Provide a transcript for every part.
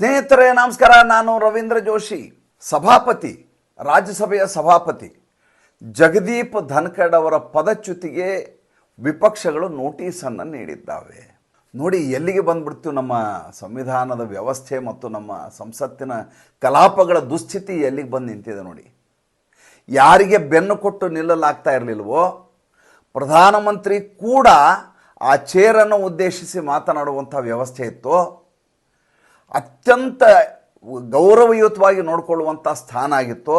ಸ್ನೇಹಿತರೇ, ನಮಸ್ಕಾರ. ನಾನು ರವೀಂದ್ರ ಜೋಶಿ, ಸಭಾಪತಿ, ರಾಜ್ಯಸಭೆಯ ಸಭಾಪತಿ. ಜಗದೀಪ್ ಧನ್ಖಡ್ ಅವರ ಪದಚ್ಯುತಿಗೆ ವಿಪಕ್ಷಗಳು ನೋಟಿಸನ್ನು ನೀಡಿದ್ದಾವೆ. ನೋಡಿ, ಎಲ್ಲಿಗೆ ಬಂದ್ಬಿಡ್ತು ನಮ್ಮ ಸಂವಿಧಾನದ ವ್ಯವಸ್ಥೆ ಮತ್ತು ನಮ್ಮ ಸಂಸತ್ತಿನ ಕಲಾಪಗಳ ದುಸ್ಥಿತಿ ಎಲ್ಲಿಗೆ ಬಂದು ನಿಂತಿದೆ ನೋಡಿ. ಯಾರಿಗೆ ಬೆನ್ನು ಕೊಟ್ಟು ನಿಲ್ಲಲಾಗ್ತಾ ಇರಲಿಲ್ವೋ, ಪ್ರಧಾನಮಂತ್ರಿ ಕೂಡ ಆ ಚೇರನ್ನು ಉದ್ದೇಶಿಸಿ ಮಾತನಾಡುವಂಥ ವ್ಯವಸ್ಥೆ ಇತ್ತು. ಅತ್ಯಂತ ಗೌರವಯುತವಾಗಿ ನೋಡಿಕೊಳ್ಳುವಂಥ ಸ್ಥಾನ ಆಗಿತ್ತು,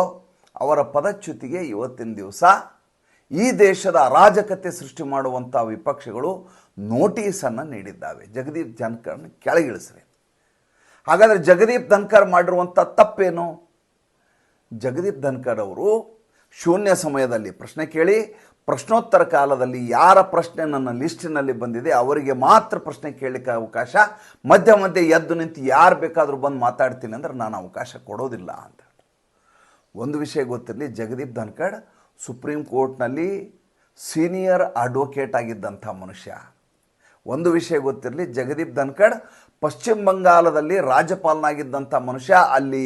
ಅವರ ಪದಚ್ಯುತಿಗೆ ಇವತ್ತಿನ ದಿವಸ ಈ ದೇಶದ ಅರಾಜಕತೆ ಸೃಷ್ಟಿ ಮಾಡುವಂಥ ವಿಪಕ್ಷಗಳು ನೋಟಿಸನ್ನು ನೀಡಿದ್ದಾವೆ. ಜಗದೀಪ್ ಧನ್ಕರ್ನ ಕೆಳಗಿಳಿಸ್ರಿ. ಹಾಗಾದರೆ ಜಗದೀಪ್ ಧನ್ಕರ್ ಮಾಡಿರುವಂಥ ತಪ್ಪೇನು? ಜಗದೀಪ್ ಧನ್ಕರ್ ಅವರು ಶೂನ್ಯ ಸಮಯದಲ್ಲಿ ಪ್ರಶ್ನೆ ಕೇಳಿ, ಪ್ರಶ್ನೋತ್ತರ ಕಾಲದಲ್ಲಿ ಯಾರ ಪ್ರಶ್ನೆ ನನ್ನ ಲಿಸ್ಟಿನಲ್ಲಿ ಬಂದಿದೆ ಅವರಿಗೆ ಮಾತ್ರ ಪ್ರಶ್ನೆ ಕೇಳಲಿಕ್ಕೆ ಅವಕಾಶ, ಮಧ್ಯ ಮಧ್ಯೆ ಎದ್ದು ನಿಂತು ಯಾರು ಬೇಕಾದರೂ ಬಂದು ಮಾತಾಡ್ತೀನಿ ಅಂದ್ರೆ ನಾನು ಅವಕಾಶ ಕೊಡೋದಿಲ್ಲ ಅಂತ ಒಂದು ವಿಷಯ ಗೊತ್ತಿರಲಿ, ಜಗದೀಪ್ ಧನ್ಕಡ್ ಸುಪ್ರೀಂ ಕೋರ್ಟ್ನಲ್ಲಿ ಸೀನಿಯರ್ ಅಡ್ವೊಕೇಟ್ ಆಗಿದ್ದಂಥ ಮನುಷ್ಯ. ಒಂದು ವಿಷಯ ಗೊತ್ತಿರಲಿ, ಜಗದೀಪ್ ಧನ್ಕಡ್ ಪಶ್ಚಿಮ ಬಂಗಾಳದಲ್ಲಿ ರಾಜ್ಯಪಾಲನಾಗಿದ್ದಂಥ ಮನುಷ್ಯ, ಅಲ್ಲಿ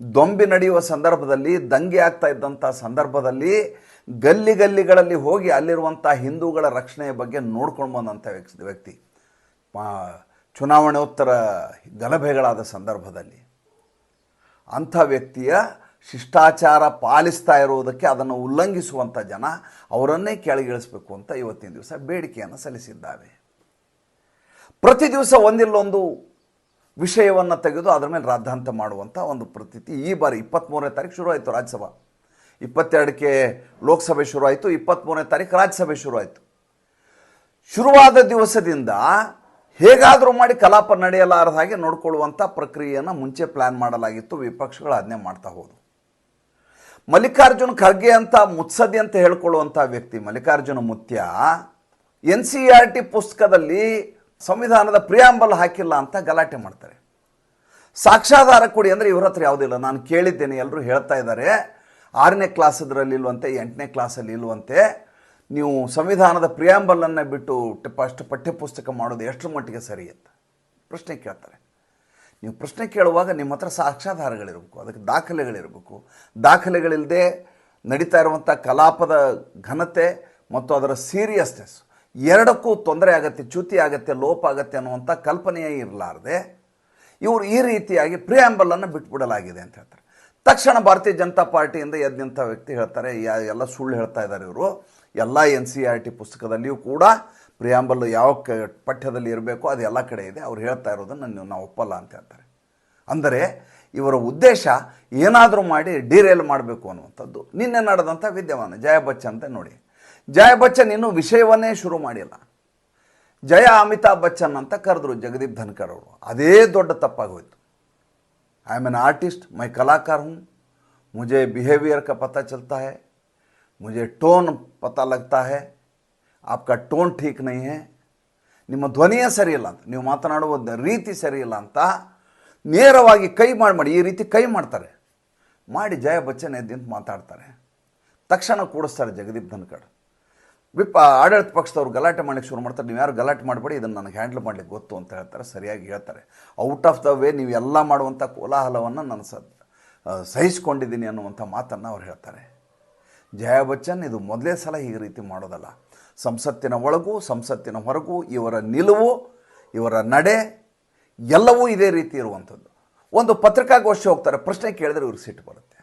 ದೊಂಬಿ ನಡೆಯುವ ಸಂದರ್ಭದಲ್ಲಿ ದಂಗೆ ಆಗ್ತಾ ಇದ್ದಂಥ ಸಂದರ್ಭದಲ್ಲಿ ಗಲ್ಲಿ ಗಲ್ಲಿಗಳಲ್ಲಿ ಹೋಗಿ ಅಲ್ಲಿರುವಂಥ ಹಿಂದೂಗಳ ರಕ್ಷಣೆಯ ಬಗ್ಗೆ ನೋಡ್ಕೊಂಡು ಬಂದಂಥ ವ್ಯಕ್ತಿ ಚುನಾವಣೋತ್ತರ ಗಲಭೆಗಳಾದ ಸಂದರ್ಭದಲ್ಲಿ. ಅಂಥ ವ್ಯಕ್ತಿಯ ಶಿಷ್ಟಾಚಾರ ಪಾಲಿಸ್ತಾ ಇರುವುದಕ್ಕೆ ಅದನ್ನು ಉಲ್ಲಂಘಿಸುವಂಥ ಜನ ಅವರನ್ನೇ ಕೆಳಗಿಳಿಸಬೇಕು ಅಂತ ಇವತ್ತಿನ ದಿವಸ ಬೇಡಿಕೆಯನ್ನು ಸಲ್ಲಿಸಿದ್ದಾವೆ ಪ್ರತಿ ದಿವಸ ಒಂದಿಲ್ಲೊಂದು ವಿಷಯವನ್ನು ತೆಗೆದು ಅದರ ಮೇಲೆ ರಾದ್ಧಾಂತ ಮಾಡುವಂಥ ಒಂದು ಪ್ರತೀತಿ. ಈ ಬಾರಿ ಇಪ್ಪತ್ತ್ಮೂರನೇ ತಾರೀಕು ಶುರು ಆಯಿತು ರಾಜ್ಯಸಭಾ. ಇಪ್ಪತ್ತೆರಡಕ್ಕೆ ಲೋಕಸಭೆ ಶುರುವಾಯಿತು ಇಪ್ಪತ್ತ್ಮೂರನೇ ತಾರೀಕು ರಾಜ್ಯಸಭೆ ಶುರುವಾಯಿತು ಶುರುವಾದ ದಿವಸದಿಂದ ಹೇಗಾದರೂ ಮಾಡಿ ಕಲಾಪ ನಡೆಯಲಾರದ ಹಾಗೆ ನೋಡಿಕೊಳ್ಳುವಂಥ ಪ್ರಕ್ರಿಯೆಯನ್ನು ಮುಂಚೆ ಪ್ಲ್ಯಾನ್ ಮಾಡಲಾಗಿತ್ತು, ವಿಪಕ್ಷಗಳು ಅದನ್ನೇ ಮಾಡ್ತಾ ಹೋದವು ಮಲ್ಲಿಕಾರ್ಜುನ್ ಖರ್ಗೆ ಅಂತ ಮುತ್ಸದಿ ಅಂತ ಹೇಳ್ಕೊಳ್ಳುವಂಥ ವ್ಯಕ್ತಿ ಮಲ್ಲಿಕಾರ್ಜುನ ಮುತ್ಯ ಎನ್ ಸಿ ಆರ್ ಟಿ ಪುಸ್ತಕದಲ್ಲಿ ಸಂವಿಧಾನದ ಪ್ರಿಯಾಂಬಲ್ ಹಾಕಿಲ್ಲ ಅಂತ ಗಲಾಟೆ ಮಾಡ್ತಾರೆ. ಸಾಕ್ಷಾಧಾರ ಕೊಡಿ ಅಂದರೆ ಇವ್ರ ಹತ್ರ ಯಾವುದಿಲ್ಲ ನಾನು ಕೇಳಿದ್ದೇನೆ ಎಲ್ಲರೂ ಹೇಳ್ತಾ ಇದ್ದಾರೆ. ಆರನೇ ಕ್ಲಾಸದ್ರಲ್ಲಿ ಇಲ್ವಂತೆ, ಎಂಟನೇ ಕ್ಲಾಸಲ್ಲಿ ಇಲ್ವಂತೆ, ನೀವು ಸಂವಿಧಾನದ ಪ್ರಿಯಾಂಬಲನ್ನು ಬಿಟ್ಟು ಅಷ್ಟು ಪಠ್ಯಪುಸ್ತಕ ಮಾಡೋದು ಎಷ್ಟರ ಮಟ್ಟಿಗೆ ಸರಿ ಅಂತ ಪ್ರಶ್ನೆ ಕೇಳ್ತಾರೆ. ನೀವು ಪ್ರಶ್ನೆ ಕೇಳುವಾಗ ನಿಮ್ಮ ಹತ್ರ ಸಾಕ್ಷಾಧಾರಗಳಿರಬೇಕು ಅದಕ್ಕೆ ದಾಖಲೆಗಳಿರಬೇಕು. ದಾಖಲೆಗಳಿಲ್ಲದೆ ನಡೀತಾ ಇರುವಂಥ ಕಲಾಪದ ಘನತೆ ಮತ್ತು ಅದರ ಸೀರಿಯಸ್ನೆಸ್ ಎರಡಕ್ಕೂ ತೊಂದರೆ ಆಗತ್ತೆ, ಚ್ಯುತಿ ಆಗತ್ತೆ, ಲೋಪ ಆಗತ್ತೆ ಅನ್ನುವಂಥ ಕಲ್ಪನೆಯೇ ಇರಲಾರ್ದೆ ಇವರು ಈ ರೀತಿಯಾಗಿ ಪ್ರಿಯಾಂಬಲನ್ನು ಬಿಟ್ಬಿಡಲಾಗಿದೆ ಅಂತ ಹೇಳ್ತಾರೆ. ತಕ್ಷಣ ಭಾರತೀಯ ಜನತಾ ಪಾರ್ಟಿಯಿಂದ ಎದ್ದು ವ್ಯಕ್ತಿ ಹೇಳ್ತಾರೆ ಎಲ್ಲ ಸುಳ್ಳು ಹೇಳ್ತಾ ಇದ್ದಾರೆ ಇವರು. ಎಲ್ಲ ಎನ್ ಸಿ ಆರ್ ಟಿ ಪುಸ್ತಕದಲ್ಲಿಯೂ ಕೂಡ ಪ್ರಿಯಾಂಬಲ್ ಯಾವ ಕ, ಪಠ್ಯದಲ್ಲಿ ಇರಬೇಕು ಅದು ಎಲ್ಲ ಕಡೆ ಇದೆ. ಅವ್ರು ಹೇಳ್ತಾ ಇರೋದನ್ನು ನೀವು, ನಾವು ಒಪ್ಪಲ್ಲ ಅಂತ ಹೇಳ್ತಾರೆ. ಅಂದರೆ ಇವರ ಉದ್ದೇಶ ಏನಾದರೂ ಮಾಡಿ ಡಿರೇಲ್ ಮಾಡಬೇಕು ಅನ್ನುವಂಥದ್ದು. ನಿನ್ನೆ ನಡೆದಂಥ ವಿದ್ಯಮಾನ ಜಯ ಬಚ್ಚನ್ ಅಂತ ನೋಡಿ. ಜಯ ಬಚ್ಚನ್ ಇನ್ನೂ ವಿಷಯವನ್ನೇ ಶುರು ಮಾಡಿಲ್ಲ ಜಯ ಅಮಿತಾಬ್ ಬಚ್ಚನ್ ಅಂತ ಕರೆದ್ರು ಜಗದೀಪ್ ಧನ್ಕರ್ ಅವರು ಅದೇ ದೊಡ್ಡ ತಪ್ಪಾಗೋಯ್ತು आई एम एन आर्टिस्ट मैं कलाकार हूँ मुझे बिहेवियर का पता चलता है मुझे टोन पता लगता है आपका ಟೋನ್ ठीक नहीं है ನಿಮ್ಮ ಧ್ವನಿಯೇ ಸರಿಯಿಲ್ಲ ಅಂತ ನೀವು ಮಾತನಾಡುವ ದ- ರೀತಿ ಸರಿಯಿಲ್ಲ ಅಂತ ನೇರವಾಗಿ ಕೈ ಮಾಡಿ ಮಾಡಿ ಈ ರೀತಿ ಕೈ ಮಾಡ್ತಾರೆ ಮಾಡಿ ಜಯ ಬಚ್ಚನ್ ಎದ್ದಿಂತ ಮಾತಾಡ್ತಾರೆ ತಕ್ಷಣ ಕೂಡಿಸ್ತಾರೆ ಜಗದೀಪ್ ಧನ್ಕಡ್ ವಿಪ್ ಆಡಳಿತ ಪಕ್ಷದವ್ರು ಗಲಾಟೆ ಮಾಡಲಿಕ್ಕೆ ಶುರು ಮಾಡ್ತಾರೆ. ನೀವು ಯಾರು ಗಲಾಟೆ ಮಾಡಬೇಡಿ, ಇದನ್ನು ನನಗೆ ಹ್ಯಾಂಡಲ್ ಮಾಡಲಿಕ್ಕೆ ಗೊತ್ತು ಅಂತ ಹೇಳ್ತಾರೆ, ಸರಿಯಾಗಿ ಹೇಳ್ತಾರೆ. ಔಟ್ ಆಫ್ ದ ವೇ ನೀವು ಎಲ್ಲ ಮಾಡುವಂಥ ಕೋಲಾಹಲವನ್ನು ನಾನು ಸ ಸಹಿಸ್ಕೊಂಡಿದ್ದೀನಿ ಅನ್ನುವಂಥ ಮಾತನ್ನು ಅವ್ರು ಹೇಳ್ತಾರೆ. ಜಯ ಬಚ್ಚನ್, ಇದು ಮೊದಲೇ ಸಲ ಈ ರೀತಿ ಮಾಡೋದಲ್ಲ. ಸಂಸತ್ತಿನ ಒಳಗೂ, ಸಂಸತ್ತಿನ ಹೊರಗೂ, ಇವರ ನಿಲುವು, ಇವರ ನಡೆ, ಎಲ್ಲವೂ ಇದೇ ರೀತಿ ಇರುವಂಥದ್ದು. ಒಂದು ಪತ್ರಿಕಾಗೋಷ್ಠಿ ಹೋಗ್ತಾರೆ, ಪ್ರಶ್ನೆ ಕೇಳಿದ್ರೆ ಇವ್ರಿಗೆ ಸಿಟ್ಟು ಬರುತ್ತೆ.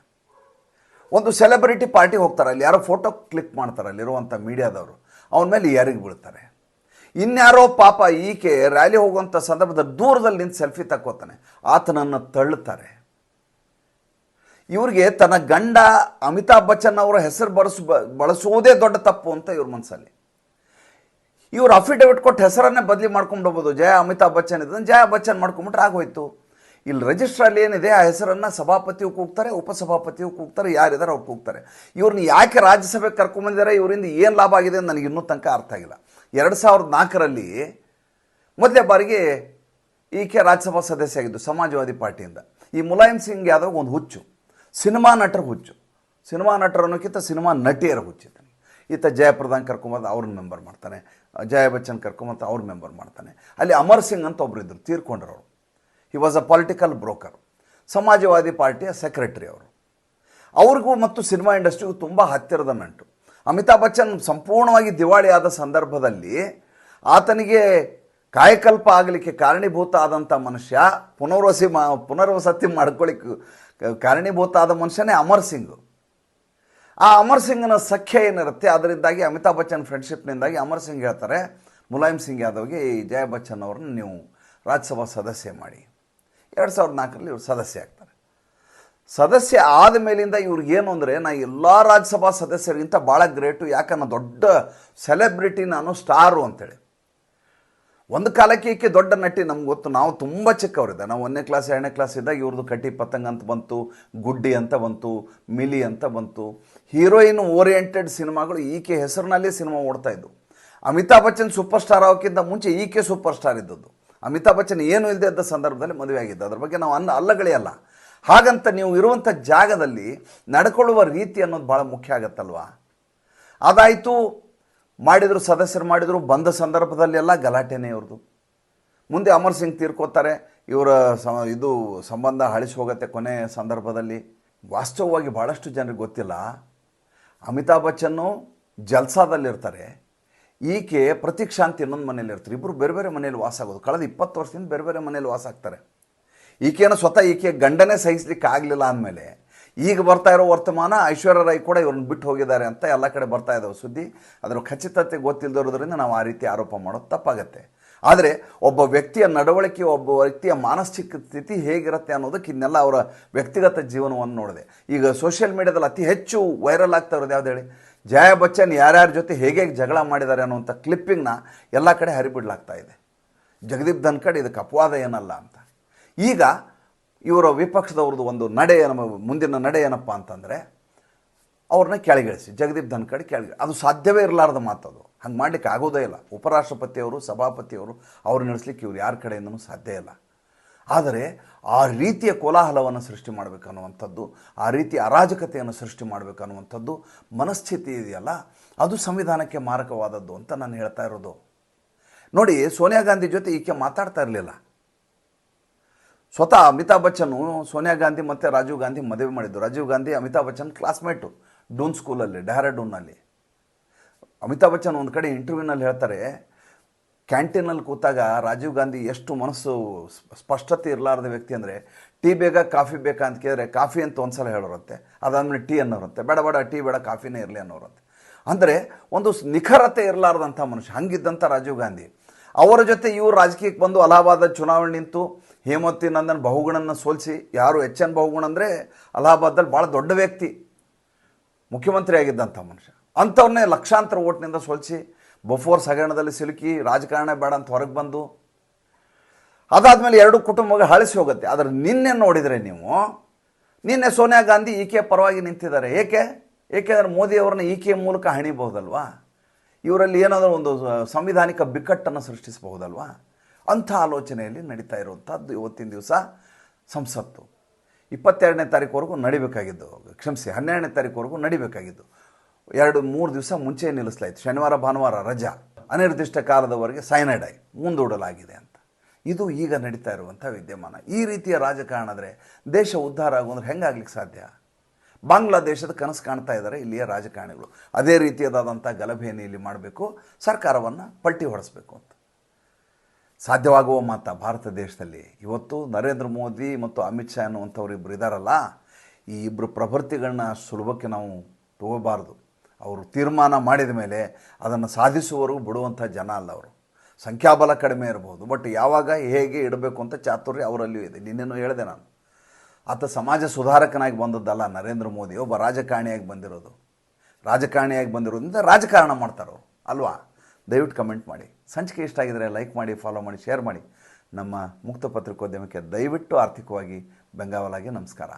ಒಂದು ಸೆಲೆಬ್ರಿಟಿ ಪಾರ್ಟಿ ಹೋಗ್ತಾರೆ, ಅಲ್ಲಿ ಯಾರೋ ಫೋಟೋ ಕ್ಲಿಕ್ ಮಾಡ್ತಾರೆ ಅಲ್ಲಿರುವಂಥ ಮೀಡಿಯಾದವರು. ಅವನ ಮೇಲೆ ಯಾರಿಗೆ ಬೀಳ್ತಾರೆ. ಇನ್ಯಾರೋ ಪಾಪ ಈಕೆ ರ್ಯಾಲಿ ಹೋಗುವಂಥ ಸಂದರ್ಭದಲ್ಲಿ ದೂರದಲ್ಲಿ ನಿಂತು ಸೆಲ್ಫಿ ತಕ್ಕೋತಾನೆ. ಆತನನ್ನು ತಳ್ಳುತ್ತಾರೆ. ಇವ್ರಿಗೆ ತನ್ನ ಗಂಡ ಅಮಿತಾಬ್ ಬಚ್ಚನ್ ಅವರ ಹೆಸರು ಬಳಸ, ಬಳಸುವುದೇ ದೊಡ್ಡ ತಪ್ಪು ಅಂತ ಇವ್ರ ಮನಸ್ಸಲ್ಲಿ ಇವರು ಅಫಿಡವಿಟ್ ಕೊಟ್ಟು ಹೆಸರನ್ನೇ ಬದಲಿ ಮಾಡ್ಕೊಂಡು ಹೋಗ್ಬೋದು. ಜಯ ಅಮಿತಾಬ್ ಬಚ್ಚನ್ ಇದನ್ನು ಜಯ ಬಚ್ಚನ್ ಮಾಡ್ಕೊಂಬಿಟ್ರೆ ಆಗೋಯ್ತು. ಇಲ್ಲಿ ರಿಜಿಸ್ಟ್ರಲ್ಲಿ ಏನಿದೆ, ಆ ಹೆಸರನ್ನು ಸಭಾಪತಿಯು ಕೂಗ್ತಾರೆ, ಉಪಸಭಾಪತಿಯು ಕೂಗ್ತಾರೆ, ಯಾರಿದ್ದಾರೆ ಅವ್ರು ಕೂಗ್ತಾರೆ. ಇವ್ರನ್ನ ಯಾಕೆ ರಾಜ್ಯಸಭೆಗೆ ಕರ್ಕೊಂಬಂದಿದ್ದಾರೆ ಇವರಿಂದ ಏನು ಲಾಭ ಆಗಿದೆ ಅಂತ ನನಗೆ ಇನ್ನೂ ತನಕ ಅರ್ಥ ಆಗಿಲ್ಲ. ಎರಡು ಸಾವಿರದ ನಾಲ್ಕರಲ್ಲಿ ಮೊದಲೇ ಬಾರಿಗೆ ಈಕೆ ರಾಜ್ಯಸಭಾ ಸದಸ್ಯ ಆಗಿದ್ದು ಸಮಾಜವಾದಿ ಪಾರ್ಟಿಯಿಂದ. ಈ ಮುಲಾಯಂ ಸಿಂಗ್ ಯಾದವ್ ಒಂದು ಹುಚ್ಚು, ಸಿನಿಮಾ ನಟರ ಹುಚ್ಚು. ಸಿನಿಮಾ ನಟರು ಅನ್ನೋಕ್ಕಿಂತ ಸಿನಿಮಾ ನಟಿಯರ ಹುಚ್ಚಿದ್ದಾನೆ ಈತ ಜಯಪ್ರದಾನ್ ಕರ್ಕೊಂಬಂದು ಅವ್ರನ್ನ ಮೆಂಬರ್ ಮಾಡ್ತಾನೆ ಜಯ ಬಚ್ಚನ್ ಕರ್ಕೊಂಬಂತ ಅವ್ರ ಮೆಂಬರ್ ಮಾಡ್ತಾನೆ. ಅಲ್ಲಿ ಅಮರ್ ಸಿಂಗ್ ಅಂತ ಒಬ್ಬರು ಇದ್ರು ತೀರ್ಕೊಂಡ್ರವ್ರು he was a political broker Samajwadi ಪಾರ್ಟಿಯ ಸೆಕ್ರೆಟರಿ ಅವರು. ಅವ್ರಿಗೂ ಮತ್ತು ಸಿನಿಮಾ ಇಂಡಸ್ಟ್ರಿಗೂ ತುಂಬ ಹತ್ತಿರದ ನಂಟು ಅಮಿತಾಬ್ ಬಚ್ಚನ್ ಸಂಪೂರ್ಣವಾಗಿ ದಿವಾಳಿ ಆದ ಸಂದರ್ಭದಲ್ಲಿ ಆತನಿಗೆ ಕಾಯಕಲ್ಪ ಆಗಲಿಕ್ಕೆ ಕಾರಣೀಭೂತ ಆದಂಥ ಮನುಷ್ಯ, ಪುನರ್ವಸಿ ಮಾ, ಪುನರ್ವಸತಿ ಮಾಡ್ಕೊಳ್ಳಿಕ್ಕೆ ಕಾರಣೀಭೂತ ಆದ ಮನುಷ್ಯನೇ ಅಮರ್ ಸಿಂಗ್. ಆ ಅಮರ್ ಸಿಂಗ್ನ ಸಖ್ಯ ಏನಿರುತ್ತೆ, ಅದರಿಂದಾಗಿ ಅಮಿತಾಬ್ ಬಚ್ಚನ್ ಫ್ರೆಂಡ್ಶಿಪ್ನಿಂದಾಗಿ ಅಮರ್ ಸಿಂಗ್ ಹೇಳ್ತಾರೆ, ಮುಲಾಯಂ ಸಿಂಗ್ ಯಾದವ್ಗೆ ಈ ಜಯ ಬಚ್ಚನ್ ಅವ್ರನ್ನ ನೀವು ರಾಜ್ಯಸಭಾ ಸದಸ್ಯ ಮಾಡಿ. ಎರಡು ಸಾವಿರದ ನಾಲ್ಕರಲ್ಲಿ ಇವರು ಸದಸ್ಯ ಆಗ್ತಾರೆ. ಸದಸ್ಯ ಆದ ಮೇಲಿಂದ ಇವ್ರಿಗೆ ಏನು ಅಂದರೆ, ನಾ ಎಲ್ಲ ರಾಜ್ಯಸಭಾ ಸದಸ್ಯರಿಗಿಂತ ಭಾಳ ಗ್ರೇಟು ಯಾಕಂದ್ರೆ ದೊಡ್ಡ ಸೆಲೆಬ್ರಿಟಿ ನಾನು ಸ್ಟಾರು ಅಂತೇಳಿ. ಒಂದು ಕಾಲಕ್ಕೆ ಈಕೆ ದೊಡ್ಡ ನಟಿ, ನಮ್ಗೆ ಗೊತ್ತು, ನಾವು ತುಂಬ ಚಿಕ್ಕವರಿದ್ದ. ನಾವು ಒಂದನೇ ಕ್ಲಾಸ್ ಎರಡನೇ ಕ್ಲಾಸ್ ಇದ್ದಾಗ ಇವ್ರದ್ದು ಕಟ್ಟಿ ಪತಂಗ್ ಅಂತ ಬಂತು, ಗುಡ್ಡಿ ಅಂತ ಬಂತು, ಮಿಲಿ ಅಂತ ಬಂತು. ಹೀರೋಯಿನ್ ಓರಿಯೆಂಟೆಡ್ ಸಿನಿಮಾಗಳು ಈಕೆ ಹೆಸರಿನಲ್ಲೇ ಸಿನಿಮಾ ಓಡ್ತಾ ಇದ್ದವು ಅಮಿತಾಬ್ ಬಚ್ಚನ್ ಸೂಪರ್ ಸ್ಟಾರ್ ಆಗೋಕ್ಕಿಂತ ಮುಂಚೆ ಈಕೆ ಸೂಪರ್ ಸ್ಟಾರ್ ಇದ್ದದ್ದು. ಅಮಿತಾಬ್ ಬಚ್ಚನ್ ಏನು ಇಲ್ಲದೆ ಇದ್ದ ಸಂದರ್ಭದಲ್ಲಿ ಮದುವೆ ಆಗಿದ್ದು. ಅದ್ರ ಬಗ್ಗೆ ನಾವು ಅನ್ನ ಅಲ್ಲಗಳಿಯಲ್ಲ ಹಾಗಂತ ನೀವು ಇರುವಂಥ ಜಾಗದಲ್ಲಿ ನಡ್ಕೊಳ್ಳುವ ರೀತಿ ಅನ್ನೋದು ಭಾಳ ಮುಖ್ಯ ಆಗತ್ತಲ್ವಾ? ಅದಾಯಿತು, ಮಾಡಿದರು, ಸದಸ್ಯರು ಮಾಡಿದರು, ಬಂದ ಸಂದರ್ಭದಲ್ಲೆಲ್ಲ ಗಲಾಟೆನೇ ಇವ್ರದ್ದು ಮುಂದೆ ಅಮರ್ ಸಿಂಗ್ ತೀರ್ಕೋತಾರೆ, ಇವರ ಸ, ಇದು ಸಂಬಂಧ ಅಳಿಸಿ ಹೋಗುತ್ತೆ ಕೊನೆ ಸಂದರ್ಭದಲ್ಲಿ. ವಾಸ್ತವವಾಗಿ ಭಾಳಷ್ಟು ಜನರಿಗೆ ಗೊತ್ತಿಲ್ಲ. ಅಮಿತಾಬ್ ಬಚ್ಚನ್ನು ಜಲ್ಸಾದಲ್ಲಿರ್ತಾರೆ. ಈಕೆ ಪ್ರತಿಕ್ಷಾಂತಿ ಇನ್ನೊಂದು ಮನೇಲಿ ಇರ್ತಾರೆ. ಇಬ್ಬರು ಬೇರೆ ಬೇರೆ ಮನೇಲಿ ವಾಸ ಆಗೋದು. ಕಳೆದ ಇಪ್ಪತ್ತು ವರ್ಷದಿಂದ ಬೇರೆ ಬೇರೆ ಮನೇಲಿ ವಾಸ ಆಗ್ತಾರೆ. ಈಕೆಯನ್ನು ಸ್ವತಃ ಈಕೆ ಗಂಡನೇ ಸಹಿಸ್ಲಿಕ್ಕೆ ಆಗಲಿಲ್ಲ ಅಂದಮೇಲೆ ಈಗ ಬರ್ತಾ ಇರೋ ವರ್ತಮಾನ ಐಶ್ವರ್ಯ ರೈ ಕೂಡ ಇವ್ರನ್ನ ಬಿಟ್ಟು ಹೋಗಿದ್ದಾರೆ ಅಂತ ಎಲ್ಲ ಕಡೆ ಬರ್ತಾ ಇದ್ದಾವೆ ಸುದ್ದಿ. ಅದರ ಖಚಿತತೆ ಗೊತ್ತಿಲ್ಲದಿರೋದ್ರಿಂದ ನಾವು ಆ ರೀತಿ ಆರೋಪ ಮಾಡೋದು ತಪ್ಪಾಗತ್ತೆ. ಆದರೆ ಒಬ್ಬ ವ್ಯಕ್ತಿಯ ನಡವಳಿಕೆ, ಒಬ್ಬ ವ್ಯಕ್ತಿಯ ಮಾನಸಿಕ ಸ್ಥಿತಿ ಹೇಗಿರುತ್ತೆ ಅನ್ನೋದಕ್ಕೆ ಇನ್ನೆಲ್ಲ ಅವರ ವ್ಯಕ್ತಿಗತ ಜೀವನವನ್ನು ನೋಡಿದೆ. ಈಗ ಸೋಷಿಯಲ್ ಮೀಡಿಯಾದಲ್ಲಿ ಅತಿ ಹೆಚ್ಚು ವೈರಲ್ ಆಗ್ತಾ ಇರೋದು ಯಾವ್ದು ಹೇಳಿ? ಜಯ ಬಚ್ಚನ್ ಯಾರ್ಯಾರ ಜೊತೆ ಹೇಗೆ ಜಗಳ ಮಾಡಿದ್ದಾರೆ ಅನ್ನುವಂಥ ಕ್ಲಿಪ್ಪಿಂಗ್ನ ಎಲ್ಲ ಕಡೆ ಹರಿಬಿಡ್ಲಾಗ್ತಾ ಇದೆ. ಜಗದೀಪ್ ಧನ್ಕಡ್ ಇದಕ್ಕೆ ಅಪವಾದ ಏನಲ್ಲ ಅಂತ. ಈಗ ಇವರ ವಿಪಕ್ಷದವ್ರದ್ದು ಒಂದು ನಡೆ ನಮ್ಮ ಮುಂದಿನ ನಡೆ ಏನಪ್ಪ ಅಂತಂದರೆ ಅವ್ರನ್ನ ಕೆಳಗಿಳಿಸಿ, ಜಗದೀಪ್ ಧನ್ಕಡ್ ಕೆಳಗೆ ಅದು ಸಾಧ್ಯವೇ ಇರಲಾರ್ದ ಮಾತದು ಹಂಗೆ ಮಾಡಲಿಕ್ಕೆ ಆಗೋದೇ ಇಲ್ಲ. ಉಪರಾಷ್ಟ್ರಪತಿಯವರು, ಸಭಾಪತಿಯವರು ಅವ್ರನ್ನ ನಡೆಸ್ಲಿಕ್ಕೆ ಇವ್ರು ಯಾರ ಕಡೆಯಿಂದನೂ ಸಾಧ್ಯ ಇಲ್ಲ. ಆದರೆ ಆ ರೀತಿಯ ಕೋಲಾಹಲವನ್ನು ಸೃಷ್ಟಿ ಮಾಡಬೇಕನ್ನುವಂಥದ್ದು, ಆ ರೀತಿಯ ಅರಾಜಕತೆಯನ್ನು ಸೃಷ್ಟಿ ಮಾಡಬೇಕನ್ನುವಂಥದ್ದು ಮನಸ್ಥಿತಿ ಇದೆಯಲ್ಲ, ಅದು ಸಂವಿಧಾನಕ್ಕೆ ಮಾರಕವಾದದ್ದು ಅಂತ ನಾನು ಹೇಳ್ತಾ ಇರೋದು. ನೋಡಿ, ಸೋನಿಯಾ ಗಾಂಧಿ ಜೊತೆ ಈಕೆ ಮಾತಾಡ್ತಾ ಇರಲಿಲ್ಲ. ಸ್ವತಃ ಅಮಿತಾಬ್ ಬಚ್ಚನ್ ಸೋನಿಯಾ ಗಾಂಧಿ ಮತ್ತು ರಾಜೀವ್ ಗಾಂಧಿ ಮದುವೆ ಮಾಡಿದ್ದು. ರಾಜೀವ್ ಗಾಂಧಿ, ಅಮಿತಾಬ್ ಬಚ್ಚನ್ ಕ್ಲಾಸ್ಮೇಟು ಡೂನ್ ಸ್ಕೂಲಲ್ಲಿ ಡೆಹ್ರಾಡೂನಲ್ಲಿ ಅಮಿತಾಬ್ ಬಚ್ಚನ್ ಒಂದು ಕಡೆ ಇಂಟರ್ವ್ಯೂನಲ್ಲಿ ಹೇಳ್ತಾರೆ ಕ್ಯಾಂಟೀನಲ್ಲಿ ಕೂತಾಗ ರಾಜೀವ್ ಗಾಂಧಿ ಎಷ್ಟು ಮನಸ್ಸು ಸ್ಪಷ್ಟತೆ ಇರಲಾರ್ದ ವ್ಯಕ್ತಿ ಅಂದರೆ, ಟೀ ಬೇಗ ಕಾಫಿ ಬೇಕಾ? ಅಂತ ಕೇಳಿದ್ರೆ, ಕಾಫಿ ಅಂತ ಒಂದ್ಸಲ ಹೇಳೋರಂತೆ ಅದಾದಮೇಲೆ ಟೀ ಅನ್ನೋರಂತೆ ಬೇಡ ಬೇಡ, ಟೀ ಬೇಡ, ಕಾಫಿನೇ ಇರಲಿ ಅನ್ನೋರಂತೆ ಅಂದರೆ, ಒಂದು ನಿಖರತೆ ಇರಲಾರ್ದಂಥ ಮನುಷ್ಯ. ಹಂಗಿದ್ದಂಥ ರಾಜೀವ್ ಗಾಂಧಿ. ಅವರ ಜೊತೆ ಇವರು ರಾಜಕೀಯಕ್ಕೆ ಬಂದು ಅಲಹಾಬಾದ ಚುನಾವಣೆ ನಿಂತು ಹೇಮವತಿ ನಂದನ್ ಬಹುಗುಣನ ಸೋಲಿಸಿ, ಯಾರು ಎಚ್ ಎನ್ ಬಹುಗುಣ ಅಂದರೆ ಅಲಹಾಬಾದಲ್ಲಿ ಭಾಳ ದೊಡ್ಡ ವ್ಯಕ್ತಿ. ಮುಖ್ಯಮಂತ್ರಿ ಆಗಿದ್ದಂಥ ಮನುಷ್ಯ. ಅಂಥವ್ರನ್ನೇ ಲಕ್ಷಾಂತರ ಓಟ್ನಿಂದ ಸೋಲಿಸಿ ಬಫೋರ್ಸ್ ಹಗರಣದಲ್ಲಿ ಸಿಲುಕಿ ರಾಜಕಾರಣ ಬೇಡ ಅಂತ ಹೊರಗೆ ಬಂದು, ಅದಾದಮೇಲೆ ಎರಡು ಕುಟುಂಬಗಳು ಹಳಿಸಿ ಹೋಗುತ್ತೆ. ಆದರೆ ನಿನ್ನೆ ನೋಡಿದರೆ ನೀವು, ನಿನ್ನೆ ಸೋನಿಯಾ ಗಾಂಧಿ ಈಕೆ ಪರವಾಗಿ ನಿಂತಿದ್ದಾರೆ. ಏಕೆ? ಏಕೆಂದರೆ ಮೋದಿಯವರನ್ನ ಈಕೆ ಮೂಲಕ ಹಣಿಬಹುದಲ್ವಾ? ಇವರಲ್ಲಿ ಏನಾದರೂ ಒಂದು ಸಂವಿಧಾನಿಕ ಬಿಕ್ಕಟ್ಟನ್ನು ಸೃಷ್ಟಿಸಬಹುದಲ್ವಾ? ಅಂಥ ಆಲೋಚನೆಯಲ್ಲಿ ನಡೀತಾ ಇರುವಂಥದ್ದು ಇವತ್ತಿನ ದಿವಸ ಸಂಸತ್ತು. ಇಪ್ಪತ್ತೆರಡನೇ ತಾರೀಕುವರೆಗೂ ನಡಿಬೇಕಾಗಿದ್ದು, ಕ್ಷಮಿಸಿ, ಹನ್ನೆರಡನೇ ತಾರೀಕುವರೆಗೂ ನಡಿಬೇಕಾಗಿದ್ದು. ಎರಡು ಮೂರು ದಿವಸ ಮುಂಚೆ ನಿಲ್ಲಿಸಲಾಯಿತು. ಶನಿವಾರ, ಭಾನುವಾರ, ರಜಾ. ಅನಿರ್ದಿಷ್ಟ ಕಾಲದವರೆಗೆ ಸೈನೈಡ್ ಮುಂದೂಡಲಾಗಿದೆ ಅಂತ. ಇದು ಈಗ ನಡೀತಾ ಇರುವಂಥ ವಿದ್ಯಮಾನ. ಈ ರೀತಿಯ ರಾಜಕಾರಣ ಆದರೆ ದೇಶ ಉದ್ಧಾರ ಆಗೋಂದ್ರೆ ಹೆಂಗಾಗ್ಲಿಕ್ಕೆ ಸಾಧ್ಯ? ಬಾಂಗ್ಲಾದೇಶದ ಕನಸು ಕಾಣ್ತಾ ಇದ್ದಾರೆ ಇಲ್ಲಿಯ ರಾಜಕಾರಣಿಗಳು. ಅದೇ ರೀತಿಯದಾದಂಥ ಗಲಭೆಯನ್ನು ಇಲ್ಲಿ ಮಾಡಬೇಕು, ಸರ್ಕಾರವನ್ನು ಪಲ್ಟಿ ಹೊಡೆಸಬೇಕು ಅಂತ. ಸಾಧ್ಯವಾಗುವ ಮಾತ ಭಾರತ ದೇಶದಲ್ಲಿ. ಇವತ್ತು ನರೇಂದ್ರ ಮೋದಿ ಮತ್ತು ಅಮಿತ್ ಶಾ ಅನ್ನುವಂಥವ್ರು ಇಬ್ಬರು ಇದ್ದಾರಲ್ಲ ಈ ಇಬ್ಬರು ಪ್ರಭೃತಿಗಳನ್ನ ಸುಲಭಕ್ಕೆ ನಾವು ತಗೋಬಾರ್ದು. ಅವರು ತೀರ್ಮಾನ ಮಾಡಿದ ಮೇಲೆ ಅದನ್ನು ಸಾಧಿಸುವವರು ಬಿಡುವಂಥ ಜನ ಅಲ್ಲ ಅವರು. ಸಂಖ್ಯಾಬಲ ಕಡಿಮೆ ಇರಬಹುದು ಬಟ್ ಯಾವಾಗ ಹೇಗೆ ಇಡಬೇಕು ಅಂತ ಚಾತುರ್ಯ ಅವರಲ್ಲಿಯೂ ಇದೆ. ನಿನ್ನೇನು ಹೇಳಿದೆ ನಾನು. ಆತ ಸಮಾಜ ಸುಧಾರಕನಾಗಿ ಬಂದದ್ದಲ್ಲ ನರೇಂದ್ರ ಮೋದಿ, ಒಬ್ಬ ರಾಜಕಾರಣಿಯಾಗಿ ಬಂದಿರೋದು. ರಾಜಕಾರಣಿಯಾಗಿ ಬಂದಿರೋದ್ರಿಂದ ರಾಜಕಾರಣ ಮಾಡ್ತಾರೋ ಅಲ್ವಾ? ದಯವಿಟ್ಟು ಕಮೆಂಟ್ ಮಾಡಿ. ಸಂಚಿಕೆ ಇಷ್ಟ ಆಗಿದರೆ ಲೈಕ್ ಮಾಡಿ, ಫಾಲೋ ಮಾಡಿ, ಶೇರ್ ಮಾಡಿ. ನಮ್ಮ ಮುಕ್ತ ಪತ್ರಿಕೋದ್ಯಮಕ್ಕೆ ದಯವಿಟ್ಟು ಆರ್ಥಿಕವಾಗಿ ಬೆಂಗಾವಲಾಗಿ ನಮಸ್ಕಾರ.